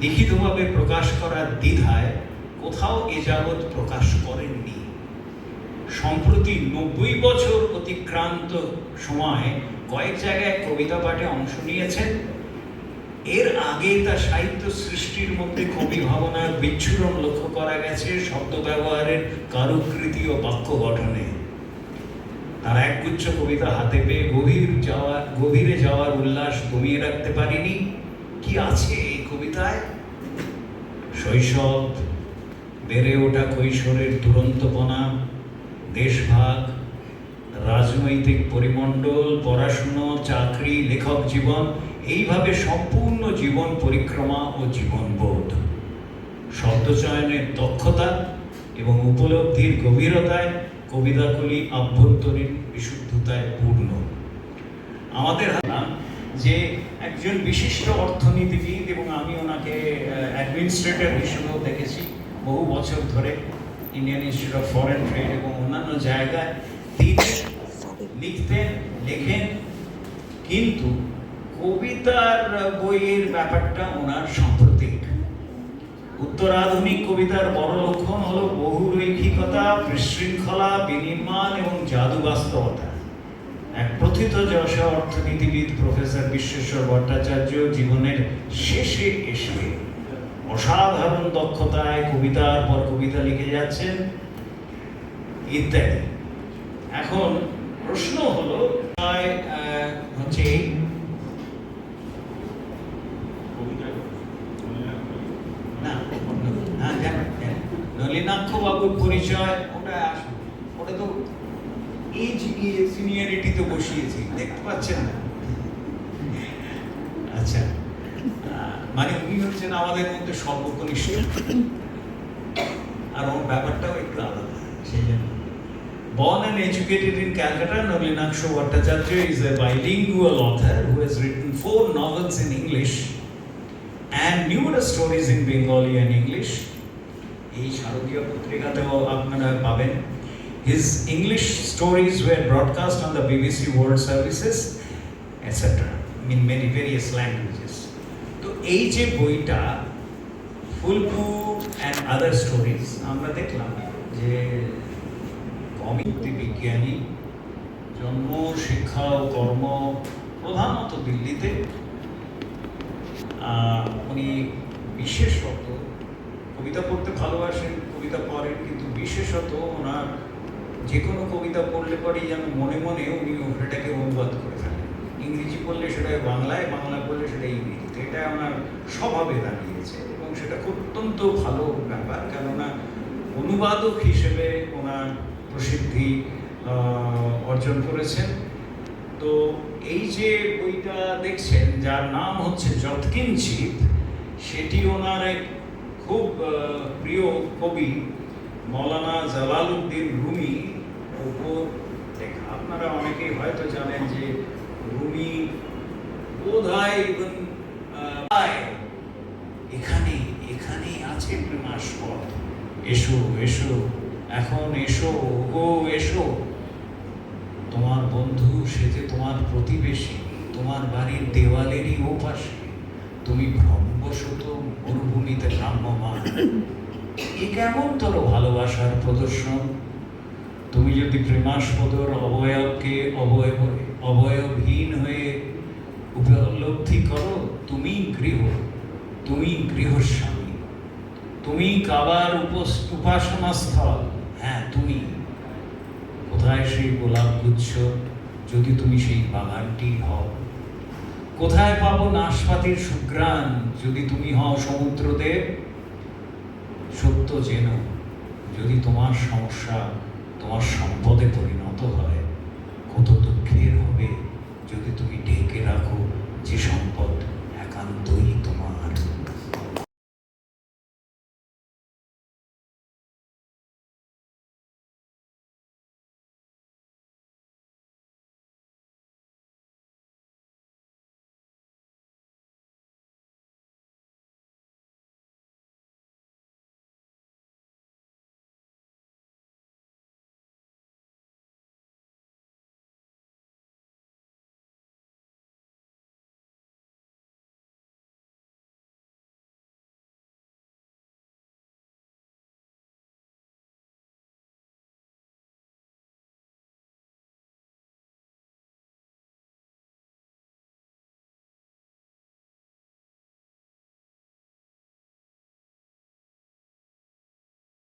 লিখিতভাবে প্রকাশ করার দ্বিধায় কোথাও এ যাবৎ প্রকাশ করেননি। সম্প্রতি নব্বই বছর অতিক্রান্ত সময় কয়েক জায়গায় কবিতা পাঠে অংশ নিয়েছেন। এর আগে তার সাহিত্য সৃষ্টির মধ্যে কবি ভাবনার বিচ্ছুরণ লক্ষ্য করা গেছে শব্দ ব্যবহারের কারুকৃতি ও বাক্য গঠনে। তার একগুচ্ছ কবিতা হাতে পেয়ে গভীর যাওয়া গভীরে যাওয়ার উল্লাস কমিয়ে রাখতে পারিনি। কি আছে? এই কবিতায়? শৈশব, বেড়ে ওঠা কৈশোরের দুরন্তপনা, দেশভাগ, রাজনৈতিক পরিমণ্ডল, পড়াশুনো, চাকরি, লেখক জীবন, এইভাবে সম্পূর্ণ জীবন পরিক্রমা ও জীবনবোধ। শব্দচয়নের দক্ষতা এবং উপলব্ধির গভীরতায় কবিতাগুলি আভ্যন্তরীণ বিশুদ্ধতায় পূর্ণ। আমাদের হারাম যে একজন বিশিষ্ট অর্থনীতিবিদ এবং আমি ওনাকে অ্যাডমিনিস্ট্রেটর হিসেবেও দেখেছি বহু বছর ধরে Indian institute of foreign trade এবং অন্যান্য জায়গায়। তিনি লিখতেন, লেখেন, কিন্তু কবিতার বইয়ের ব্যাপারটা ওনার সাম্প্রতিক। উত্তরাধুনিক কবিতার বড় লক্ষণ হলো বহুরৈখিকতা, বিশৃঙ্খলা, বিনির্মাণ এবং জাদু বাস্তবতা এক প্রথিত যশ অর্থনীতিবিদ প্রফেসর বিশ্বেশ্বর ভট্টাচার্য জীবনের শেষে এসে অসাধারণ দক্ষতায় কবিতার পর কবিতা লিখে যাচ্ছেন ইত্যাদি এখন প্রশ্ন হলো হচ্ছে নলিনাক্ষ বাবুর পরিচয় ওটা ওটা তো এজ গিয়ে সিনিয়রিটিতে বসিয়েছি দেখতে পাচ্ছেন না আচ্ছা মানে উনি হচ্ছেন আমাদের মধ্যে সর্বকনিষ্ঠ আর ওর ব্যাপারটাও একটু আলাদা সেই জন্য Born and educated in Calcutta, Nalinakshu Bhattacharya is a bilingual author who has written four novels in English and numerous stories in Bengali and English. এই শারদীয় পত্রিকাতেও আপনারা পাবেন His English stories were broadcast on the BBC World Services, etc. in many various languages. তো এই যে বইটা ফুলপু and other stories আমরা দেখলাম যে কমিউনিটি বিজ্ঞানী জন্ম শিক্ষা ও কর্ম প্রধানত দিল্লিতে উনি বিশেষত কবিতা পড়তে ভালোবাসেন কবিতা পড়েন কিন্তু বিশেষত ওনার যে কোনো কবিতা পড়লে পরেই যেন মনে মনে উনি সেটাকে অনুবাদ করে ফেলেন। ইংরেজি পড়লে সেটা বাংলায়, বাংলা পড়লে সেটা ইংরেজিতে। এটা ওনার স্বভাবে দাঁড়িয়েছে এবং সেটা অত্যন্ত ভালো ব্যাপার। কেননা অনুবাদক হিসেবে ওনার প্রসিদ্ধি অর্জন করেছেন। তো এই যে বইটা দেখছেন, যার নাম হচ্ছে যৎকিঞ্চিত সেটি ওনার এক খুব প্রিয় কবি মৌলানা জালাল উদ্দিন রুমি উপর লেখা। আপনারা অনেকেই হয়তো জানেন যে রুমি even, আহ, এখানে এখানেই আছে প্রেমাস্পদ এসো এসো এখন এসো ও এসো। তোমার বন্ধু সে যে তোমার প্রতিবেশী তোমার বাড়ির দেওয়ালেরই ওপাশে। তুমি ভ্রমবশত মরুভূমিতে ভ্রাম্যমান এ কেমন ভালোবাসার প্রদর্শন? তুমি যদি প্রেমাস্পদর অবয়বকে অবয়ব অবয়বহীন হয়ে উপলব্ধি করো তুমি গৃহ তুমি গৃহস্বামী। তুমি কাবার উপস- উপাসনা স্থল হ্যাঁ তুমি কোথায় সেই গোলাপ গুচ্ছ? যদি তুমি সেই বাগানটি হও। কোথায় পাবো নাশপাতির সুগ্রাণ যদি তুমি হও সমুদ্রদেব সত্য যেন যদি তোমার সমস্যা তোমার সম্পদে পরিণত হয়, কত দুঃখের হবে যদি তুমি ঢেকে রাখো যে সম্পদ